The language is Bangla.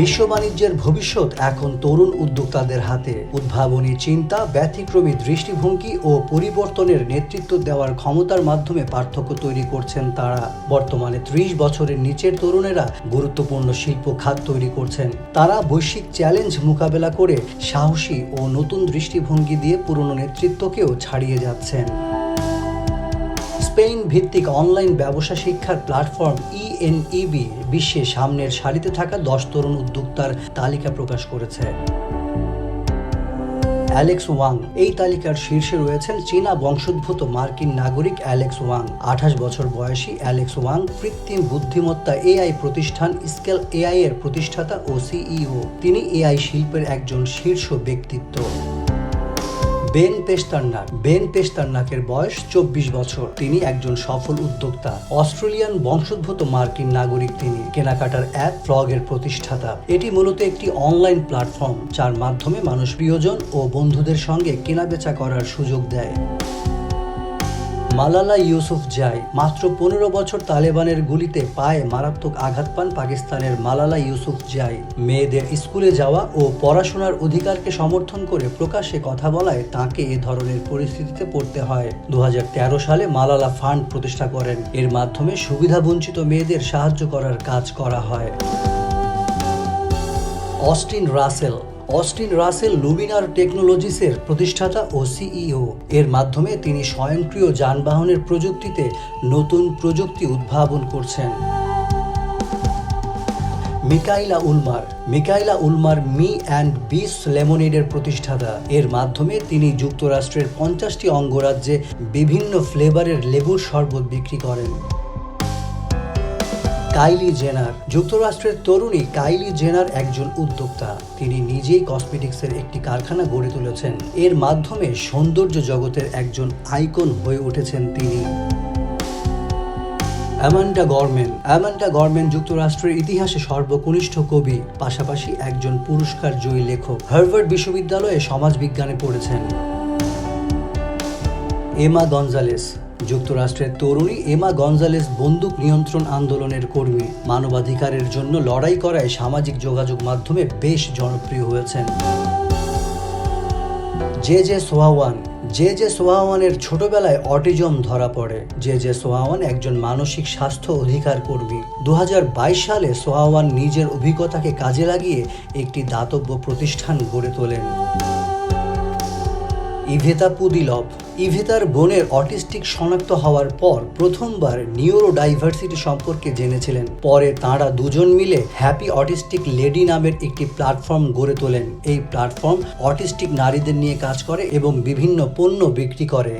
বিশ্ব বাণিজ্যের ভবিষ্যৎ এখন তরুণ উদ্যোক্তাদের হাতে। উদ্ভাবনী চিন্তা, ব্যতিক্রমী দৃষ্টিভঙ্গি ও পরিবর্তনের নেতৃত্ব দেওয়ার ক্ষমতার মাধ্যমে পার্থক্য তৈরি করছেন তারা। বর্তমানে ত্রিশ বছরের নিচের তরুণেরা গুরুত্বপূর্ণ শিল্প খাত তৈরি করছেন। তারা বৈশ্বিক চ্যালেঞ্জ মোকাবেলা করে সাহসী ও নতুন দৃষ্টিভঙ্গি দিয়ে পুরনো নেতৃত্বকেও ছাড়িয়ে যাচ্ছেন। স্পেন ভিত্তিক অনলাইন ব্যবসা শিক্ষার প্ল্যাটফর্ম ইএনইবি বিশ্বে সামনের সারিতে থাকা দশ তরুণ উদ্যোক্তার তালিকা প্রকাশ করেছে। অ্যালেক্স ওয়াং, এই তালিকার শীর্ষে রয়েছেন চীনা বংশোদ্ভূত মার্কিন নাগরিক অ্যালেক্স ওয়াং। আঠাশ বছর বয়সী অ্যালেক্স ওয়াং কৃত্রিম বুদ্ধিমত্তা এআই প্রতিষ্ঠান স্কেল এআই এর প্রতিষ্ঠাতা ও সিইও। তিনি এআই শিল্পের একজন শীর্ষ ব্যক্তিত্ব। বেন পেস্টার্নাক বেন পেস্টার্নাকের বয়স চব্বিশ বছর। তিনি একজন সফল উদ্যোক্তা। অস্ট্রেলিয়ান বংশোদ্ভূত মার্কিন নাগরিক তিনি। কেনাকাটার অ্যাপ ফ্লগের প্রতিষ্ঠাতা। এটি মূলত একটি অনলাইন প্ল্যাটফর্ম, যার মাধ্যমে মানুষ প্রিয়জন ও বন্ধুদের সঙ্গে কেনাবেচা করার সুযোগ দেয়। মালালা ইউসুফ জাই মাত্র পনেরো বছর তালেবানের গুলিতে পায়ে মারাত্মক আঘাত পান পাকিস্তানের মালালা ইউসুফ জাই। মেয়েদের স্কুলে যাওয়া ও পড়াশোনার অধিকারকে সমর্থন করে প্রকাশ্যে কথা বলায় তাকে এ ধরনের পরিস্থিতিতে পড়তে হয়। দু হাজার তেরো সালে মালালা ফান্ড প্রতিষ্ঠা করেন। এর মাধ্যমে সুবিধাবঞ্চিত মেয়েদের সাহায্য করার কাজ করা হয়। Austin Russell Austin Russell Luminar টেকনোলজিসের প্রতিষ্ঠাতা ও সিইও। এর মাধ্যমে তিনি স্বয়ংক্রিয় যানবাহনের প্রযুক্তিতে নতুন প্রযুক্তি উদ্ভাবন করছেন। মিকাইলা উলমার। মিকাইলা উলমার মি অ্যান্ড বিস লেমনেডের প্রতিষ্ঠাতা। এর মাধ্যমে তিনি যুক্তরাষ্ট্রের পঞ্চাশটি অঙ্গরাজ্যে বিভিন্ন ফ্লেভারের লেবুর শরবত বিক্রি করেন। Kylie Jenner. যুক্তরাষ্ট্রের তরুণী কাইলি জেনার একজন উদ্যোক্তা। তিনি নিজেই কসমেটিক্সের একটি কারখানা গড়ে তুলেছেন। এর মাধ্যমে সৌন্দর্য জগতের একজন আইকন হয়ে উঠেছেন তিনি। অ্যামান্ডা গভর্নমেন্ট অ্যামান্ডা গভর্নমেন্ট যুক্তরাষ্ট্রের ইতিহাসে সর্বকনিষ্ঠ কবি, পাশাপাশি একজন পুরস্কার জয়ী লেখক। হার্ভার্ড বিশ্ববিদ্যালয়ে সমাজবিজ্ঞানে পড়েছেন। এমা গঞ্জালেস যুক্তরাষ্ট্রের তরুণী এমা গঞ্জালেস বন্দুক নিয়ন্ত্রণ আন্দোলনের কর্মী। মানবাধিকারের জন্য লড়াই করায় সামাজিক যোগাযোগ মাধ্যমে বেশ জনপ্রিয় হয়েছেন। জে জে সোহাওয়ান। জে জে সোহাওয়ানের ছোটবেলায় অটিজম ধরা পড়ে। জে জে সোহাওয়ান একজন মানসিক স্বাস্থ্য অধিকার কর্মী। দু হাজার বাইশ সালে সোহাওয়ান নিজের অভিজ্ঞতাকে কাজে লাগিয়ে একটি দাতব্য প্রতিষ্ঠান গড়ে তোলেন। ইভেতা পুদিলভ। ইভেতার বোনের অটিস্টিক শনাক্ত হওয়ার পর প্রথমবার নিউরো ডাইভার্সিটি সম্পর্কে জেনেছিলেন। পরে তাঁরা দুজন মিলে হ্যাপি অটিস্টিক লেডি নামের একটি প্ল্যাটফর্ম গড়ে তোলেন। এই প্ল্যাটফর্ম অটিস্টিক নারীদের নিয়ে কাজ করে এবং বিভিন্ন পণ্য বিক্রি করে।